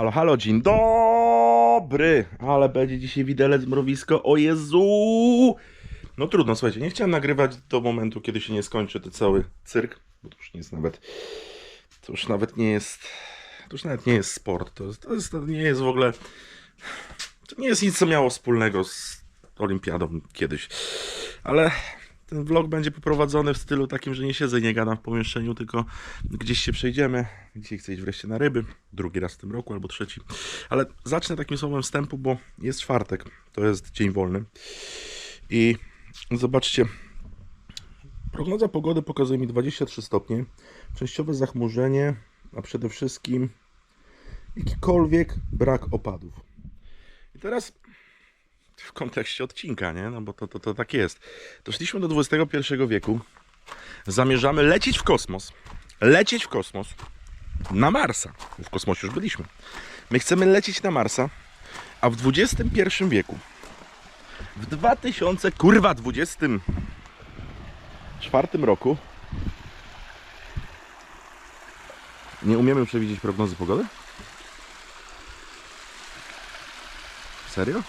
Halo, halo, dzień dobry! Ale będzie dzisiaj widelec mrowisko, o Jezu! No trudno, słuchajcie, nie chciałem nagrywać do momentu, kiedy się nie skończy ten cały cyrk, bo to już nie jest nawet, to już nawet nie jest, to już nawet nie jest sport, to, jest, to, jest, to nie jest w ogóle, to nie jest nic, co miało wspólnego z olimpiadą kiedyś, ale ten vlog będzie poprowadzony w stylu takim, że nie siedzę i nie gadam w pomieszczeniu, tylko gdzieś się przejdziemy. Dzisiaj chcę iść wreszcie na ryby. Drugi raz w tym roku albo trzeci. Ale zacznę takim słowem wstępu, bo jest czwartek. To jest dzień wolny. I zobaczcie. Prognoza pogody pokazuje mi 23 stopnie. Częściowe zachmurzenie, a przede wszystkim jakikolwiek brak opadów. I teraz w kontekście odcinka, nie? No bo to, to, to tak jest. Doszliśmy do XXI wieku. Zamierzamy lecieć w kosmos. Lecieć w kosmos. Na Marsa. W kosmosie już byliśmy. My chcemy lecieć na Marsa, a w XXI wieku, w 2000, kurwa, 24 roku nie umiemy przewidzieć prognozy pogody? Serio?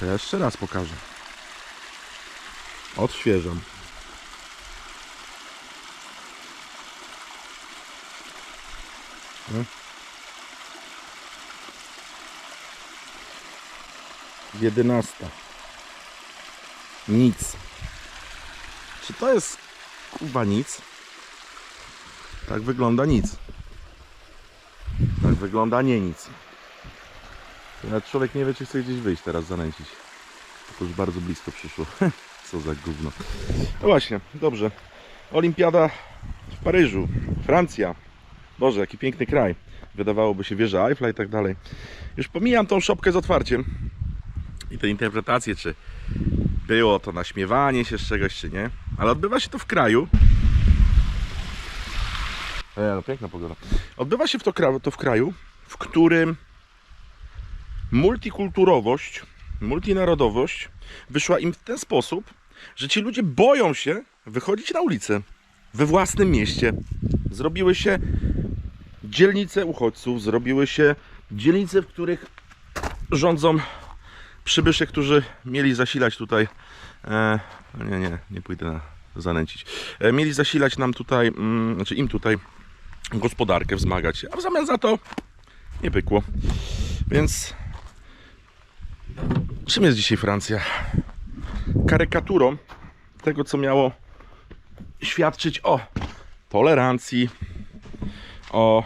To ja jeszcze raz pokażę. Odświeżam. No. Jedenasta. Nic. Czy to jest kurwa nic? Tak wygląda nic. Tak wygląda nie nic. Nawet człowiek nie wie, czy chce gdzieś wyjść teraz zanęcić. To już bardzo blisko przyszło. Co za gówno. No właśnie, dobrze. Olimpiada w Paryżu, Francja. Boże, jaki piękny kraj. Wydawałoby się wieża Eiffla i tak dalej. Już pomijam tą szopkę z otwarciem i te interpretacje, czy było to naśmiewanie się z czegoś, czy nie. Ale odbywa się to w kraju. E, no piękna pogoda. Odbywa się to, to w kraju, w którym multikulturowość, multinarodowość wyszła im w ten sposób, że ci ludzie boją się wychodzić na ulicę we własnym mieście. Zrobiły się dzielnice uchodźców, zrobiły się dzielnice, w których rządzą przybysze, którzy mieli zasilać tutaj. E, nie, nie, nie pójdę na, zanęcić. E, mieli zasilać nam tutaj, mm, znaczy im tutaj gospodarkę, wzmagać a w zamian za to nie pykło. Więc Czym jest dzisiaj Francja? Karykaturą tego, co miało świadczyć o tolerancji, o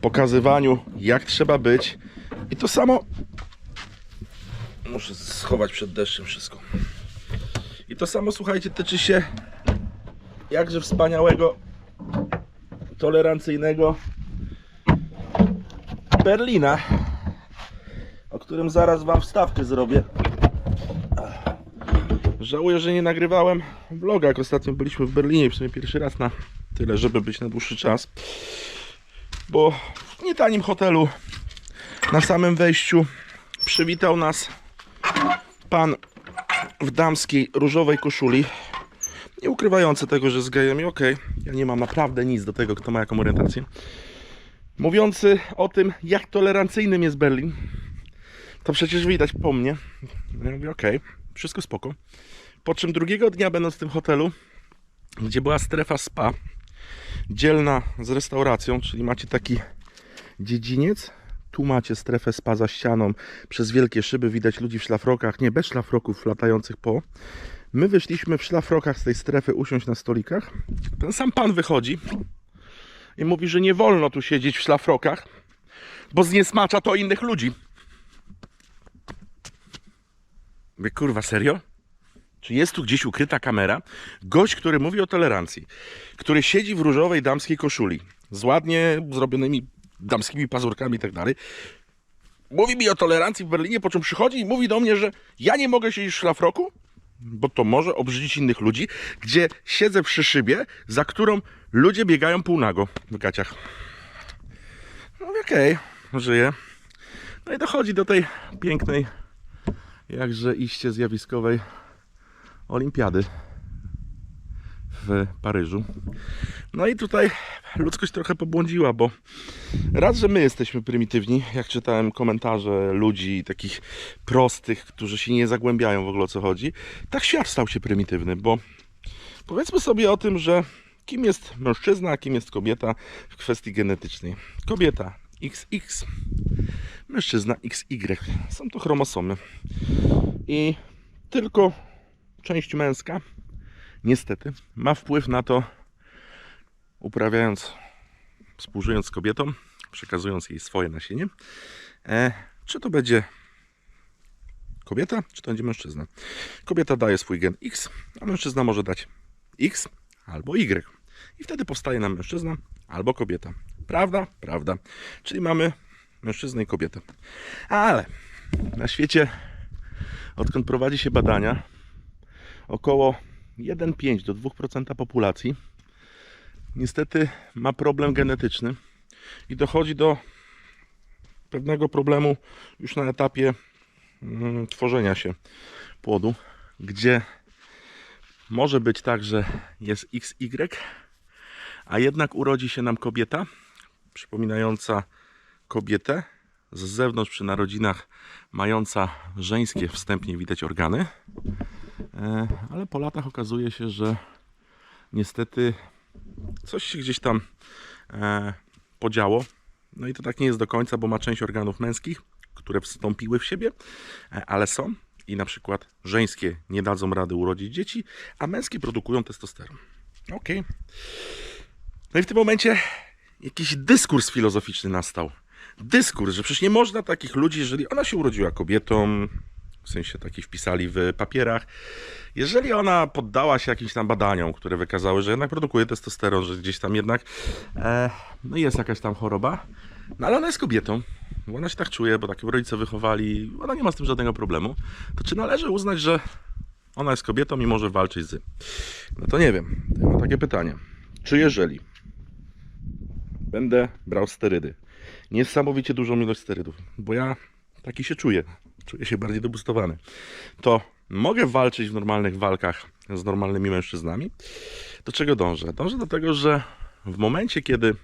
pokazywaniu, jak trzeba być. I to samo. Muszę schować przed deszczem wszystko. I to samo, słuchajcie, tyczy się jakże wspaniałego, tolerancyjnego Berlina o którym zaraz Wam wstawkę zrobię. Żałuję, że nie nagrywałem vloga, jak ostatnio byliśmy w Berlinie, sumie pierwszy raz na tyle, żeby być na dłuższy czas. Bo w nietanim hotelu na samym wejściu przywitał nas pan w damskiej różowej koszuli. Nie ukrywający tego, że z gejami, okej, ja nie mam naprawdę nic do tego, kto ma jaką orientację. Mówiący o tym, jak tolerancyjnym jest Berlin, to przecież widać po mnie. Ja mówię, okej, wszystko spoko. Po czym drugiego dnia, będąc w tym hotelu, gdzie była strefa spa, dzielna z restauracją, czyli macie taki dziedziniec, tu macie strefę spa za ścianą, przez wielkie szyby widać ludzi w szlafrokach, nie bez szlafroków latających po. My wyszliśmy w szlafrokach z tej strefy usiąść na stolikach. Ten sam pan wychodzi i mówi, że nie wolno tu siedzieć w szlafrokach, bo zniesmacza to innych ludzi. Mówię, kurwa, serio? Czy jest tu gdzieś ukryta kamera? Gość, który mówi o tolerancji, który siedzi w różowej damskiej koszuli z ładnie zrobionymi damskimi pazurkami i tak dalej, mówi mi o tolerancji w Berlinie, po czym przychodzi i mówi do mnie, że ja nie mogę siedzieć w szlafroku, bo to może obrzydzić innych ludzi, gdzie siedzę przy szybie, za którą ludzie biegają półnago w gaciach. No okej, żyję. No i dochodzi do tej pięknej jakże iście zjawiskowej olimpiady w Paryżu. No i tutaj ludzkość trochę pobłądziła, bo raz, że my jesteśmy prymitywni, jak czytałem komentarze ludzi takich prostych, którzy się nie zagłębiają w ogóle o co chodzi, tak świat stał się prymitywny, bo powiedzmy sobie o tym, że kim jest mężczyzna, a kim jest kobieta w kwestii genetycznej. Kobieta XX, mężczyzna XY. Są to chromosomy. I tylko część męska, niestety, ma wpływ na to, uprawiając, współżyjąc z kobietą, przekazując jej swoje nasienie, e, czy to będzie kobieta, czy to będzie mężczyzna. Kobieta daje swój gen X, a mężczyzna może dać X albo Y. I wtedy powstaje nam mężczyzna albo kobieta. Prawda? Prawda. Czyli mamy mężczyznę i kobietę. Ale na świecie, odkąd prowadzi się badania, około 1,5 do 2% populacji niestety ma problem genetyczny i dochodzi do pewnego problemu już na etapie mm, tworzenia się płodu, gdzie może być tak, że jest XY, a jednak urodzi się nam kobieta, przypominająca kobietę, z zewnątrz przy narodzinach mająca żeńskie wstępnie widać organy, E, ale po latach okazuje się, że niestety coś się gdzieś tam e, podziało. No i to tak nie jest do końca, bo ma część organów męskich, które wstąpiły w siebie, e, ale są i na przykład żeńskie nie dadzą rady urodzić dzieci, a męskie produkują testosteron. Okej. No i w tym momencie jakiś dyskurs filozoficzny nastał. Dyskurs, że przecież nie można takich ludzi, jeżeli ona się urodziła kobietą, w sensie taki wpisali w papierach, jeżeli ona poddała się jakimś tam badaniom, które wykazały, że jednak produkuje testosteron, że gdzieś tam jednak e, no jest jakaś tam choroba, no ale ona jest kobietą, bo ona się tak czuje, bo takie rodzice wychowali, ona nie ma z tym żadnego problemu, to czy należy uznać, że ona jest kobietą i może walczyć z... No to nie wiem, to ja mam takie pytanie. Czy jeżeli będę brał sterydy, niesamowicie dużą ilość sterydów, bo ja taki się czuję, czuję się bardziej dobustowany, to mogę walczyć w normalnych walkach z normalnymi mężczyznami. Do czego dążę? Dążę do tego, że w momencie, kiedy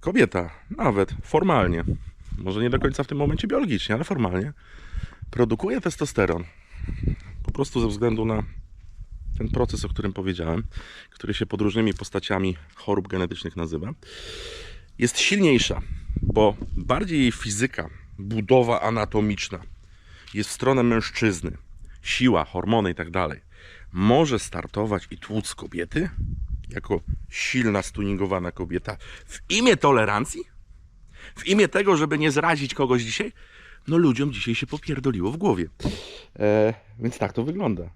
kobieta, nawet formalnie, może nie do końca w tym momencie biologicznie, ale formalnie, produkuje testosteron, po prostu ze względu na ten proces, o którym powiedziałem, który się pod różnymi postaciami chorób genetycznych nazywa, jest silniejsza, bo bardziej jej fizyka, budowa anatomiczna jest w stronę mężczyzny, siła, hormony i tak dalej, może startować i tłuc kobiety jako silna, stuningowana kobieta w imię tolerancji? W imię tego, żeby nie zrazić kogoś dzisiaj? No ludziom dzisiaj się popierdoliło w głowie. E, więc tak to wygląda.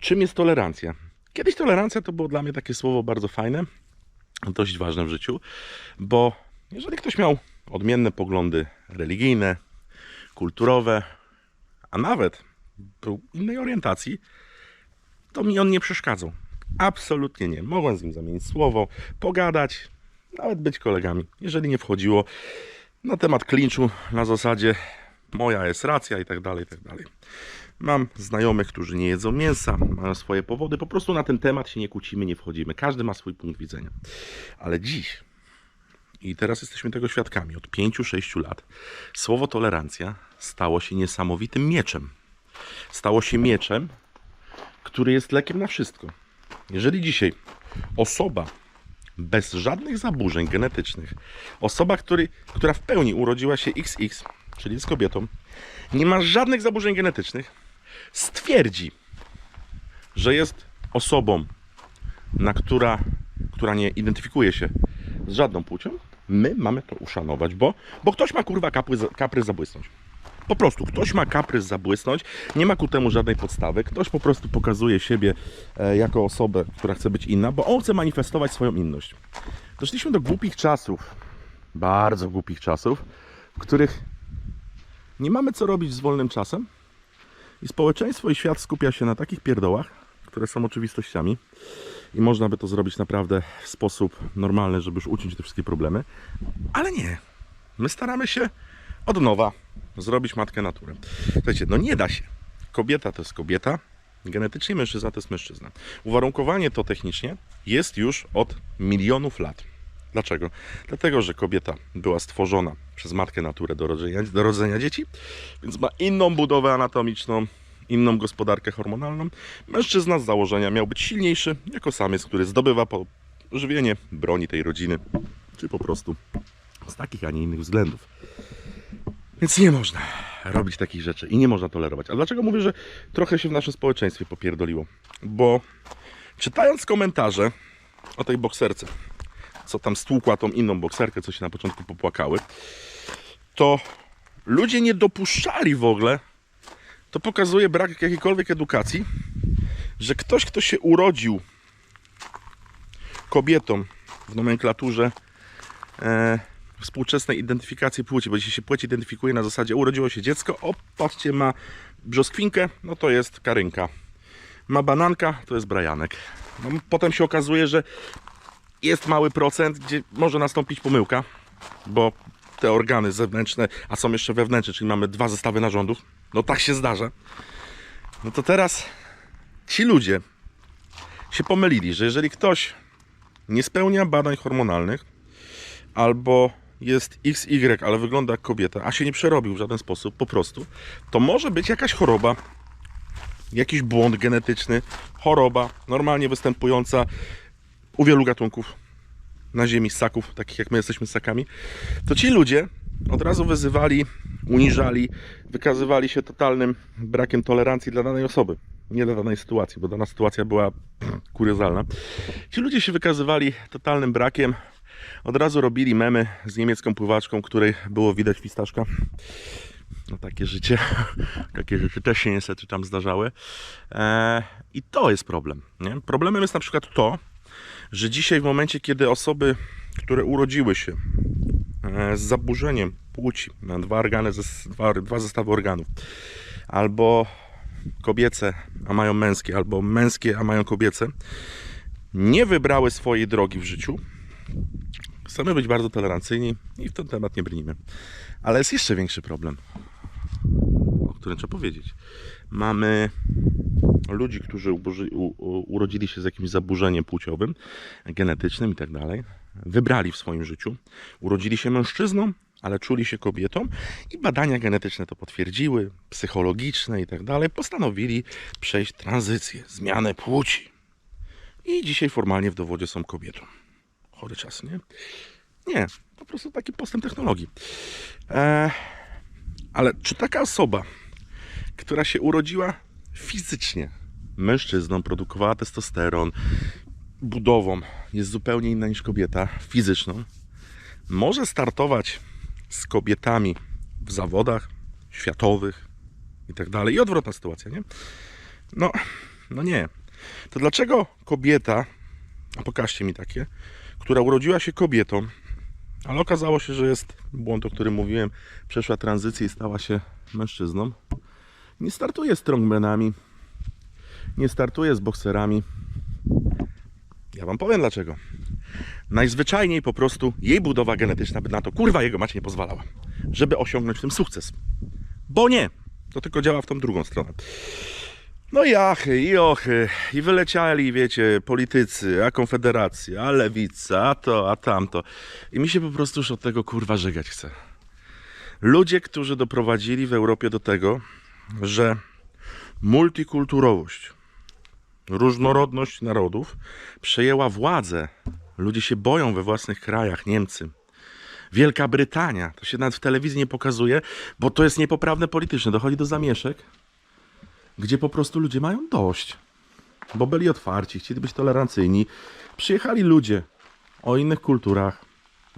Czym jest tolerancja? Kiedyś tolerancja to było dla mnie takie słowo bardzo fajne, dość ważne w życiu, bo jeżeli ktoś miał odmienne poglądy religijne, kulturowe, a nawet był innej orientacji, to mi on nie przeszkadzał. Absolutnie nie. Mogłem z nim zamienić słowo, pogadać, nawet być kolegami. Jeżeli nie wchodziło na temat klinczu na zasadzie moja jest racja i tak dalej, i tak dalej. Mam znajomych, którzy nie jedzą mięsa, mają swoje powody. Po prostu na ten temat się nie kłócimy, nie wchodzimy. Każdy ma swój punkt widzenia. Ale dziś, i teraz jesteśmy tego świadkami, od 5-6 lat, słowo tolerancja stało się niesamowitym mieczem. Stało się mieczem, który jest lekiem na wszystko. Jeżeli dzisiaj osoba bez żadnych zaburzeń genetycznych, osoba, który, która w pełni urodziła się XX, czyli jest kobietą, nie ma żadnych zaburzeń genetycznych, stwierdzi, że jest osobą, na która, która nie identyfikuje się z żadną płcią, my mamy to uszanować, bo, bo ktoś ma kurwa kapry, kapry zabłysnąć. Po prostu ktoś ma kaprys zabłysnąć, nie ma ku temu żadnej podstawy, ktoś po prostu pokazuje siebie e, jako osobę, która chce być inna, bo on chce manifestować swoją inność. Doszliśmy do głupich czasów, bardzo głupich czasów, w których nie mamy co robić z wolnym czasem i społeczeństwo i świat skupia się na takich pierdołach, które są oczywistościami i można by to zrobić naprawdę w sposób normalny, żeby już uciąć te wszystkie problemy, ale nie. My staramy się od nowa zrobić matkę naturę. Słuchajcie, no nie da się. Kobieta to jest kobieta, genetycznie mężczyzna to jest mężczyzna. Uwarunkowanie to technicznie jest już od milionów lat. Dlaczego? Dlatego, że kobieta była stworzona przez matkę naturę do rodzenia, do rodzenia dzieci, więc ma inną budowę anatomiczną, inną gospodarkę hormonalną. Mężczyzna z założenia miał być silniejszy jako samiec, który zdobywa po żywienie, broni tej rodziny, czy po prostu z takich, a nie innych względów. Więc nie można robić takich rzeczy i nie można tolerować. A dlaczego mówię, że trochę się w naszym społeczeństwie popierdoliło? Bo czytając komentarze o tej bokserce, co tam stłukła tą inną bokserkę, co się na początku popłakały, to ludzie nie dopuszczali w ogóle, to pokazuje brak jakiejkolwiek edukacji, że ktoś, kto się urodził kobietą w nomenklaturze e, współczesnej identyfikacji płci, bo dzisiaj się płeć identyfikuje na zasadzie urodziło się dziecko, o patrzcie ma brzoskwinkę, no to jest karynka. Ma bananka, to jest brajanek. No, potem się okazuje, że jest mały procent, gdzie może nastąpić pomyłka, bo te organy zewnętrzne, a są jeszcze wewnętrzne, czyli mamy dwa zestawy narządów, no tak się zdarza. No to teraz ci ludzie się pomylili, że jeżeli ktoś nie spełnia badań hormonalnych albo jest XY, ale wygląda jak kobieta, a się nie przerobił w żaden sposób, po prostu, to może być jakaś choroba, jakiś błąd genetyczny, choroba normalnie występująca u wielu gatunków na ziemi ssaków, takich jak my jesteśmy ssakami, to ci ludzie od razu wyzywali, uniżali, wykazywali się totalnym brakiem tolerancji dla danej osoby. Nie dla danej sytuacji, bo dana sytuacja była kuriozalna. Ci ludzie się wykazywali totalnym brakiem. Od razu robili memy z niemiecką pływaczką, której było widać fistaszka. No takie życie, takie rzeczy też się niestety tam zdarzały. Eee, I to jest problem. Nie? Problemem jest na przykład to, że dzisiaj w momencie, kiedy osoby, które urodziły się z zaburzeniem płci, dwa organy, dwa, dwa zestawy organów, albo kobiece, a mają męskie, albo męskie, a mają kobiece, nie wybrały swojej drogi w życiu, chcemy być bardzo tolerancyjni i w ten temat nie brnijmy. Ale jest jeszcze większy problem, o którym trzeba powiedzieć. Mamy ludzi, którzy uboży- u, u, urodzili się z jakimś zaburzeniem płciowym, genetycznym i tak dalej, wybrali w swoim życiu, urodzili się mężczyzną, ale czuli się kobietą i badania genetyczne to potwierdziły, psychologiczne i tak dalej, postanowili przejść tranzycję, zmianę płci. I dzisiaj formalnie w dowodzie są kobietą. Chory czas, nie? Nie, po prostu taki postęp technologii. E, ale czy taka osoba, która się urodziła fizycznie mężczyzną, produkowała testosteron, budową jest zupełnie inna niż kobieta, fizyczną, może startować z kobietami w zawodach światowych i tak dalej. I odwrotna sytuacja, nie? No, no nie. To dlaczego kobieta, a pokażcie mi takie, która urodziła się kobietą, ale okazało się, że jest błąd, o którym mówiłem, przeszła tranzycję i stała się mężczyzną, nie startuje z strongmanami, nie startuje z bokserami. Ja wam powiem dlaczego. Najzwyczajniej po prostu jej budowa genetyczna by na to kurwa jego macie nie pozwalała, żeby osiągnąć w tym sukces. Bo nie. To tylko działa w tą drugą stronę. No i achy, i ochy, i wyleciali, wiecie, politycy, a konfederacja, a lewica, a to, a tamto. I mi się po prostu już od tego kurwa żegać chce. Ludzie, którzy doprowadzili w Europie do tego, że multikulturowość, różnorodność narodów przejęła władzę. Ludzie się boją we własnych krajach, Niemcy. Wielka Brytania, to się nawet w telewizji nie pokazuje, bo to jest niepoprawne politycznie. Dochodzi do zamieszek, gdzie po prostu ludzie mają dość. Bo byli otwarci, chcieli być tolerancyjni. Przyjechali ludzie o innych kulturach.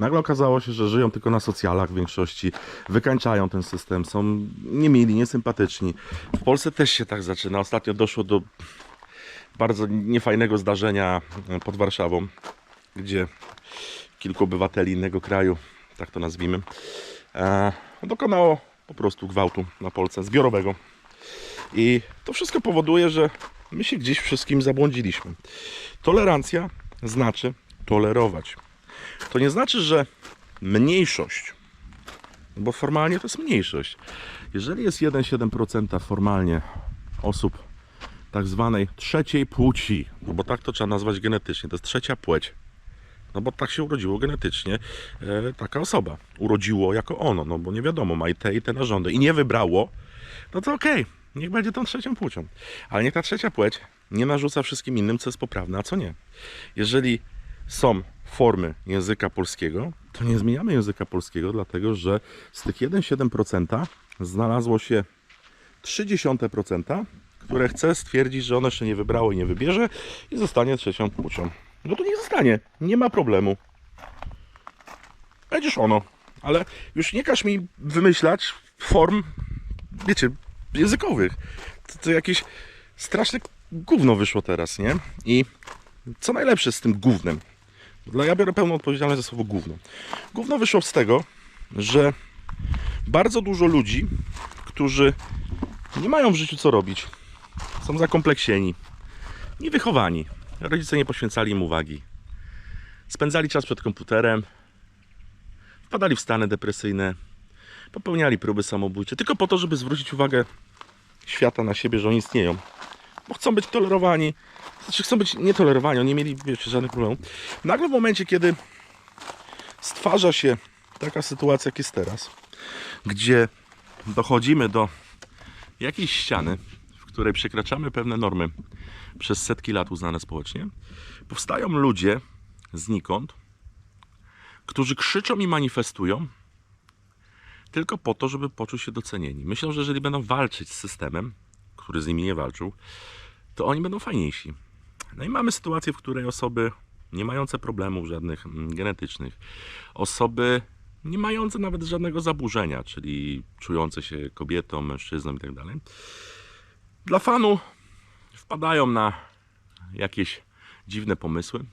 Nagle okazało się, że żyją tylko na socjalach w większości, wykańczają ten system, są niemili, niesympatyczni. W Polsce też się tak zaczyna. Ostatnio doszło do bardzo niefajnego zdarzenia pod Warszawą, gdzie kilku obywateli innego kraju, tak to nazwijmy, e, dokonało po prostu gwałtu na Polsce, zbiorowego. I to wszystko powoduje, że my się gdzieś wszystkim zabłądziliśmy. Tolerancja znaczy tolerować. To nie znaczy, że mniejszość, bo formalnie to jest mniejszość. Jeżeli jest 1,7% formalnie osób tak zwanej trzeciej płci, no bo tak to trzeba nazwać genetycznie, to jest trzecia płeć, No bo tak się urodziło genetycznie e, taka osoba. Urodziło jako ono, no bo nie wiadomo, ma i te i te narządy i nie wybrało, no to okej, niech będzie tą trzecią płcią. Ale niech ta trzecia płeć nie narzuca wszystkim innym, co jest poprawne, a co nie. Jeżeli są formy języka polskiego, to nie zmieniamy języka polskiego, dlatego że z tych 1,7% znalazło się 0,3%, które chce stwierdzić, że ono jeszcze nie wybrało i nie wybierze i zostanie trzecią płcią. No to niech zostanie, nie ma problemu. Będziesz ono, ale już nie każ mi wymyślać form, wiecie, językowych. To, to jakieś straszne gówno wyszło teraz, nie? I co najlepsze z tym gównem? Dla ja biorę pełną odpowiedzialność za słowo gówno. Gówno wyszło z tego, że bardzo dużo ludzi, którzy nie mają w życiu co robić, są zakompleksieni, niewychowani, rodzice nie poświęcali im uwagi, spędzali czas przed komputerem, wpadali w stany depresyjne, popełniali próby samobójcze, tylko po to, żeby zwrócić uwagę świata na siebie, że oni istnieją. Bo chcą być tolerowani, znaczy chcą być nietolerowani, oni nie mieli wiecie, żadnych problemów. Nagle w momencie, kiedy stwarza się taka sytuacja, jak jest teraz, gdzie dochodzimy do jakiejś ściany, w której przekraczamy pewne normy przez setki lat uznane społecznie, powstają ludzie znikąd, którzy krzyczą i manifestują tylko po to, żeby poczuć się docenieni. Myślą, że jeżeli będą walczyć z systemem, który z nimi nie walczył, to oni będą fajniejsi. No i mamy sytuację, w której osoby nie mające problemów żadnych mm, genetycznych, osoby nie mające nawet żadnego zaburzenia, czyli czujące się kobietą, mężczyzną i tak dla fanu wpadają na jakieś dziwne pomysły,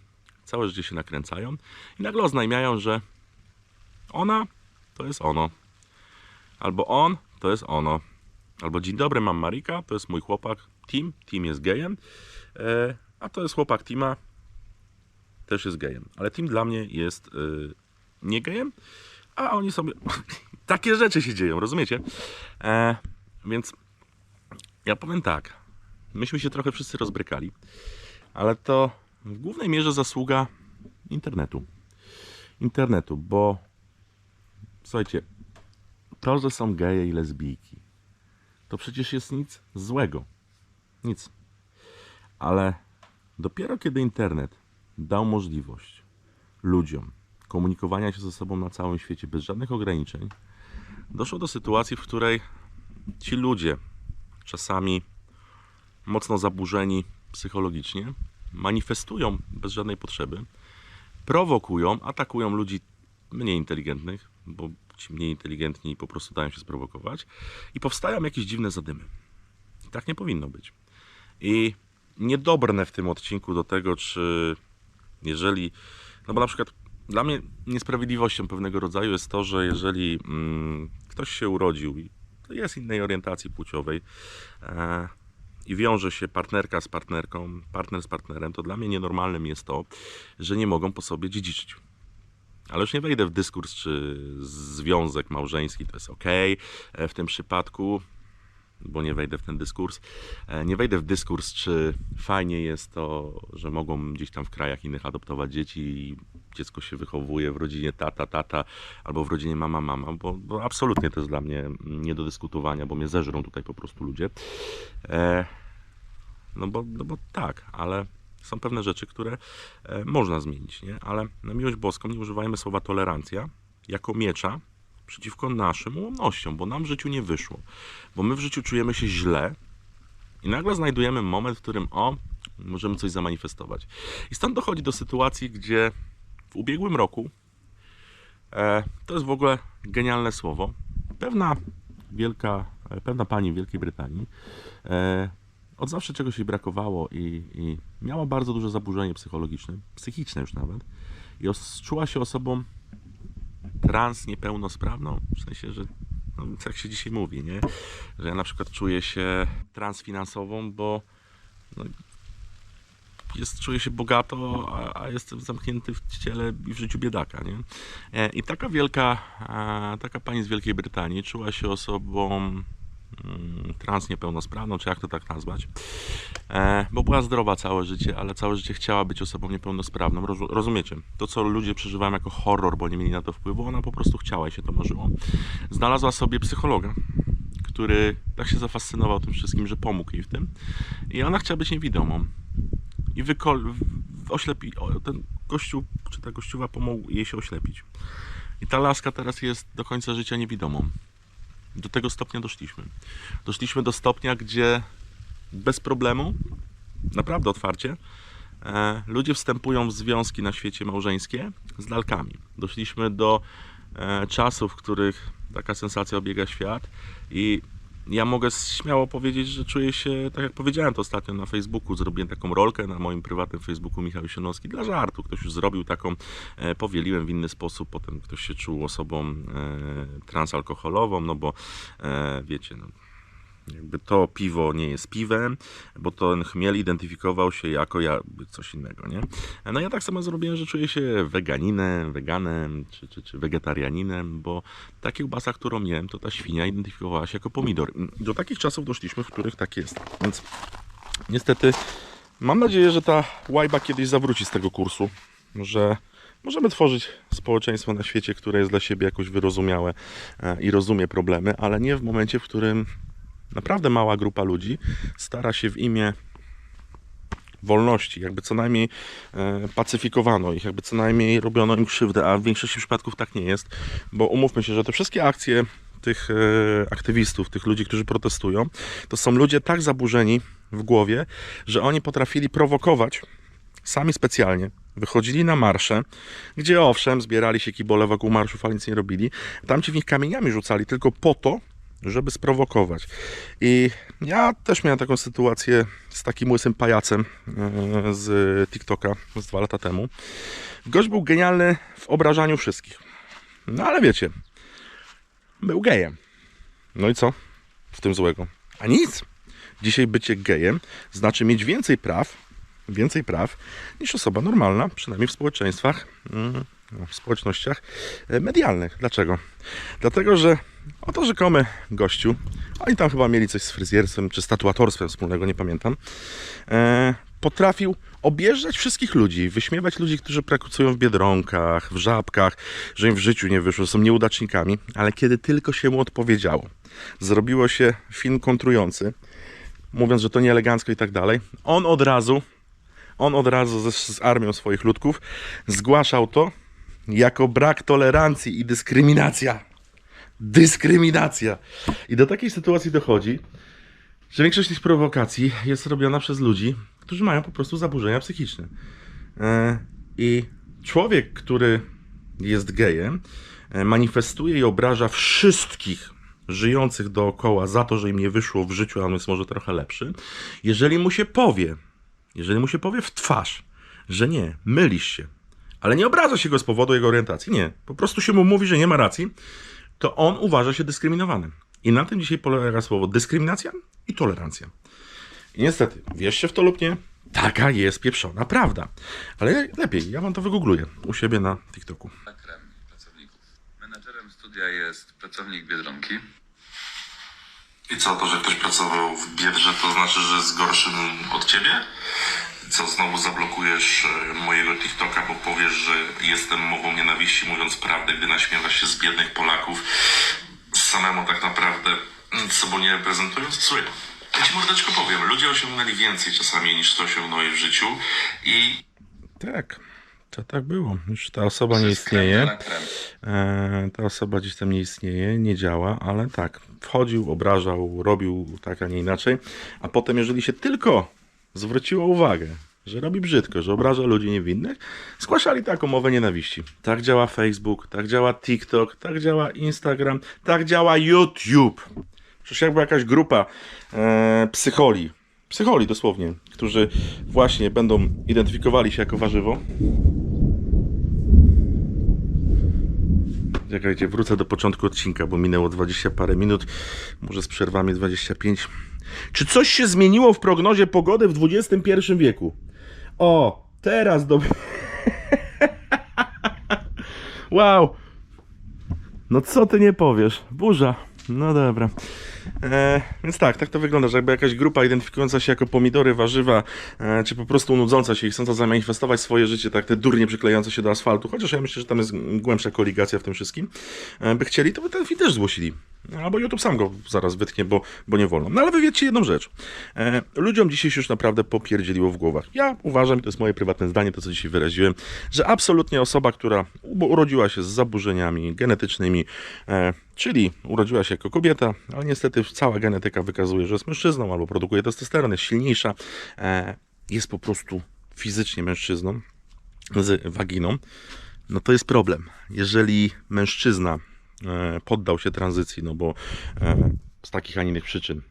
całe życie się nakręcają i nagle oznajmiają, że ona to jest ono, albo on to jest ono, albo dzień dobry, mam Marika, to jest mój chłopak Tim, Tim jest gejem, e, a to jest chłopak Tima, też jest gejem, ale Tim dla mnie jest y, nie gejem, a oni sobie takie rzeczy się dzieją, rozumiecie? E, więc ja powiem tak, myśmy się trochę wszyscy rozbrykali, ale to w głównej mierze zasługa internetu. Internetu, bo słuchajcie, to, że są geje i lesbijki, to przecież jest nic złego. Nic. Ale dopiero kiedy internet dał możliwość ludziom komunikowania się ze sobą na całym świecie bez żadnych ograniczeń, doszło do sytuacji, w której ci ludzie, czasami mocno zaburzeni psychologicznie, manifestują bez żadnej potrzeby, prowokują, atakują ludzi mniej inteligentnych, bo ci mniej inteligentni po prostu dają się sprowokować i powstają jakieś dziwne zadymy. I tak nie powinno być. I niedobrne w tym odcinku do tego, czy jeżeli, no bo na przykład dla mnie niesprawiedliwością pewnego rodzaju jest to, że jeżeli mm, ktoś się urodził i jest innej orientacji płciowej e, i wiąże się partnerka z partnerką, partner z partnerem, to dla mnie nienormalnym jest to, że nie mogą po sobie dziedziczyć. Ale już nie wejdę w dyskurs, czy związek małżeński to jest ok w tym przypadku, bo nie wejdę w ten dyskurs. E, Nie wejdę w dyskurs, czy fajnie jest to, że mogą gdzieś tam w krajach innych adoptować dzieci i dziecko się wychowuje w rodzinie tata, tata albo w rodzinie mama, mama, bo, bo absolutnie to jest dla mnie nie do dyskutowania, bo mnie zeżrą tutaj po prostu ludzie. E, no bo, no bo tak, ale są pewne rzeczy, które e, można zmienić, nie? Ale na miłość boską nie używajmy słowa tolerancja jako miecza przeciwko naszym ułomnościom, bo nam w życiu nie wyszło. Bo my w życiu czujemy się źle i nagle znajdujemy moment, w którym o, możemy coś zamanifestować. I stąd dochodzi do sytuacji, gdzie w ubiegłym roku e, to jest w ogóle genialne słowo. Pewna wielka, e, pewna pani w Wielkiej Brytanii e, od zawsze czegoś jej brakowało i, i miała bardzo duże zaburzenie psychologiczne, psychiczne już nawet. I czuła się osobą trans niepełnosprawną, w sensie, że no, tak się dzisiaj mówi, nie? Że ja na przykład czuję się transfinansową, bo no, jest, czuję się bogato, a, a jestem zamknięty w ciele i w życiu biedaka, nie? E, I taka wielka, taka pani z Wielkiej Brytanii czuła się osobą trans niepełnosprawną, czy jak to tak nazwać, e, bo była zdrowa całe życie, ale całe życie chciała być osobą niepełnosprawną. Rozu- rozumiecie? To, co ludzie przeżywają jako horror, bo nie mieli na to wpływu, ona po prostu chciała i się to marzyło. Znalazła sobie psychologa, który tak się zafascynował tym wszystkim, że pomógł jej w tym. I ona chciała być niewidomą. I wykol... oślepi... ten gościu, czy ta gościuwa pomógł jej się oślepić. I ta laska teraz jest do końca życia niewidomą. Do tego stopnia doszliśmy. Doszliśmy do stopnia, gdzie bez problemu, naprawdę otwarcie, e, ludzie wstępują w związki na świecie małżeńskie z lalkami. Doszliśmy do e, czasów, w których taka sensacja obiega świat i ja mogę śmiało powiedzieć, że czuję się, tak jak powiedziałem to ostatnio na Facebooku, zrobiłem taką rolkę na moim prywatnym Facebooku Michał Sienowski dla żartu. Ktoś już zrobił taką, e, powieliłem w inny sposób, potem ktoś się czuł osobą e, transalkoholową, no bo e, wiecie, no, jakby to piwo nie jest piwem, bo ten chmiel identyfikował się jako jakby coś innego, nie? No ja tak samo zrobiłem, że czuję się weganinem, weganem, czy, czy, czy wegetarianinem, bo ta kiełbasa, którą miałem, to ta świnia identyfikowała się jako pomidor. Do takich czasów doszliśmy, w których tak jest. Więc niestety mam nadzieję, że ta łajba kiedyś zawróci z tego kursu, że możemy tworzyć społeczeństwo na świecie, które jest dla siebie jakoś wyrozumiałe e, i rozumie problemy, ale nie w momencie, w którym naprawdę mała grupa ludzi stara się w imię wolności, jakby co najmniej e, pacyfikowano ich, jakby co najmniej robiono im krzywdę, a w większości przypadków tak nie jest, bo umówmy się, że te wszystkie akcje tych e, aktywistów, tych ludzi, którzy protestują, to są ludzie tak zaburzeni w głowie, że oni potrafili prowokować sami specjalnie. Wychodzili na marsze, gdzie owszem, zbierali się kibole wokół marszów, ale nic nie robili. Tam ci w nich kamieniami rzucali tylko po to, żeby sprowokować. I ja też miałem taką sytuację z takim łysym pajacem e, z TikToka z dwa lata temu. Gość był genialny w obrażaniu wszystkich. No ale wiecie, był gejem. No i co w tym złego? A nic. Dzisiaj bycie gejem znaczy mieć więcej praw, więcej praw niż osoba normalna, przynajmniej w społeczeństwach, mm, w społecznościach e, medialnych. Dlaczego? Dlatego, że oto rzekomy gościu, oni tam chyba mieli coś z fryzjerstwem czy z tatuatorstwem wspólnego, nie pamiętam, e, potrafił objeżdżać wszystkich ludzi, wyśmiewać ludzi, którzy pracują w biedronkach, w żabkach, że im w życiu nie wyszło, są nieudacznikami, ale kiedy tylko się mu odpowiedziało, zrobiło się film kontrujący, mówiąc, że to nieelegancko i tak dalej, on od razu, on od razu z armią swoich ludków zgłaszał to jako brak tolerancji i dyskryminacja. Dyskryminacja. I do takiej sytuacji dochodzi, że większość tych prowokacji jest robiona przez ludzi, którzy mają po prostu zaburzenia psychiczne. E, I człowiek, który jest gejem, e, manifestuje i obraża wszystkich żyjących dookoła za to, że im nie wyszło w życiu, a on jest może trochę lepszy. Jeżeli mu się powie, jeżeli mu się powie w twarz, że nie, mylisz się, ale nie obraża się go z powodu jego orientacji, nie, po prostu się mu mówi, że nie ma racji, to on uważa się dyskryminowany. I na tym dzisiaj polega słowo dyskryminacja i tolerancja. I niestety, wierzcie w to lub nie, taka jest pieprzona prawda. Ale lepiej, ja wam to wygoogluję u siebie na TikToku. krem pracowników. Menadżerem studia jest pracownik Biedronki. I co, to, że ktoś pracował w Biedrze, to znaczy, że jest gorszym od ciebie? Co, znowu zablokujesz e, mojego TikToka, bo powiesz, że jestem mową nienawiści, mówiąc prawdę, gdy naśmiewasz się z biednych Polaków, samemu tak naprawdę mm, sobą nie reprezentując? Słuchaj, ja ci mordeczko powiem, ludzie osiągnęli więcej czasami niż to osiągnąłeś w życiu i... Tak, to tak było. Już ta osoba nie istnieje. E, ta osoba gdzieś tam nie istnieje, nie działa, ale tak, wchodził, obrażał, robił tak, a nie inaczej. A potem, jeżeli się tylko zwróciło uwagę, że robi brzydko, że obraża ludzi niewinnych, zgłaszali taką mowę nienawiści. Tak działa Facebook, tak działa TikTok, tak działa Instagram, tak działa YouTube. Przecież jakby jakaś grupa e, psycholi, psycholi dosłownie, którzy właśnie będą identyfikowali się jako warzywo, Czekajcie, wrócę do początku odcinka, bo minęło 20 parę minut, może z przerwami 25. Czy coś się zmieniło w prognozie pogody w XXI wieku? O, teraz do... wow. No co ty nie powiesz? Burza. No dobra. E, więc tak, tak to wygląda, że jakby jakaś grupa identyfikująca się jako pomidory, warzywa, e, czy po prostu nudząca się i chcąca zamanifestować swoje życie, tak te durnie przyklejające się do asfaltu, chociaż ja myślę, że tam jest głębsza koligacja w tym wszystkim, e, by chcieli, to by ten film też zgłosili. Albo YouTube sam go zaraz wytnie, bo, bo nie wolno. No ale wy wiecie jedną rzecz. E, ludziom dzisiaj się już naprawdę popierdzieliło w głowach. Ja uważam, i to jest moje prywatne zdanie, to co dzisiaj wyraziłem, że absolutnie osoba, która urodziła się z zaburzeniami genetycznymi, e, czyli urodziła się jako kobieta, ale niestety cała genetyka wykazuje, że jest mężczyzną albo produkuje testosteron, jest silniejsza, e, jest po prostu fizycznie mężczyzną z waginą, no to jest problem. Jeżeli mężczyzna poddał się tranzycji, no bo e, z takich, a nie innych przyczyn.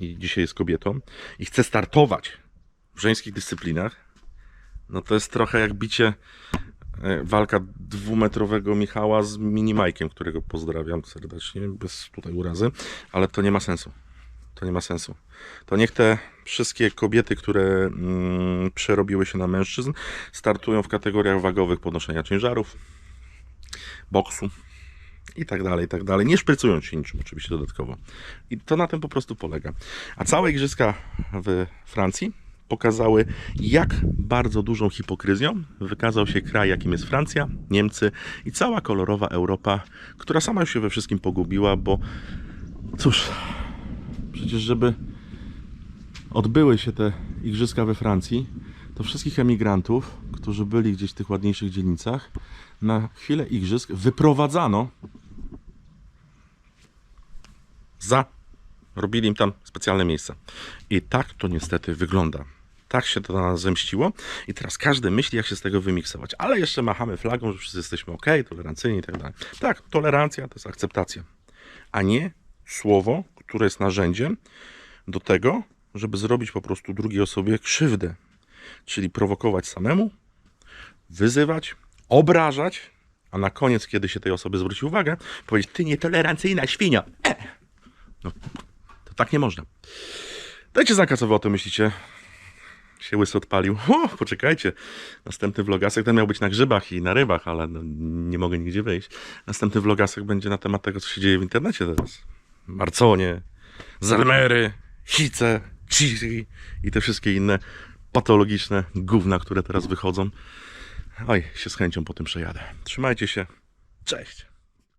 I dzisiaj jest kobietą. I chce startować w żeńskich dyscyplinach, no to jest trochę jak bicie e, walka dwumetrowego Michała z Minimajkiem, którego pozdrawiam serdecznie, bez tutaj urazy, ale to nie ma sensu. To nie ma sensu. To niech te wszystkie kobiety, które mm, przerobiły się na mężczyzn, startują w kategoriach wagowych podnoszenia ciężarów, boksu i tak dalej, i tak dalej. Nie szprycując się niczym oczywiście dodatkowo. I to na tym po prostu polega. A całe igrzyska w Francji pokazały, jak bardzo dużą hipokryzją wykazał się kraj, jakim jest Francja, Niemcy i cała kolorowa Europa, która sama już się we wszystkim pogubiła, bo cóż, przecież żeby odbyły się te igrzyska we Francji, to wszystkich emigrantów, którzy byli gdzieś w tych ładniejszych dzielnicach, na chwilę igrzysk wyprowadzano za robili im tam specjalne miejsca. I tak to niestety wygląda. Tak się to na nas zemściło i teraz każdy myśli, jak się z tego wymiksować. Ale jeszcze machamy flagą, że wszyscy jesteśmy ok, tolerancyjni i tak dalej. Tak, tolerancja to jest akceptacja, a nie słowo, które jest narzędziem do tego, żeby zrobić po prostu drugiej osobie krzywdę. Czyli prowokować samemu, wyzywać, obrażać, a na koniec, kiedy się tej osoby zwróci uwagę, powiedzieć, ty nietolerancyjna świnio. E! No, to tak nie można. Dajcie znaka, co wy o tym myślicie. Się łysy odpalił. O, poczekajcie. Następny vlogasek, ten miał być na grzybach i na rybach, ale no, nie mogę nigdzie wyjść. Następny vlogasek będzie na temat tego, co się dzieje w internecie teraz. Marconie, Zelmery, Hice, Chiri i te wszystkie inne patologiczne gówna, które teraz wychodzą. Oj, się z chęcią po tym przejadę. Trzymajcie się. Cześć.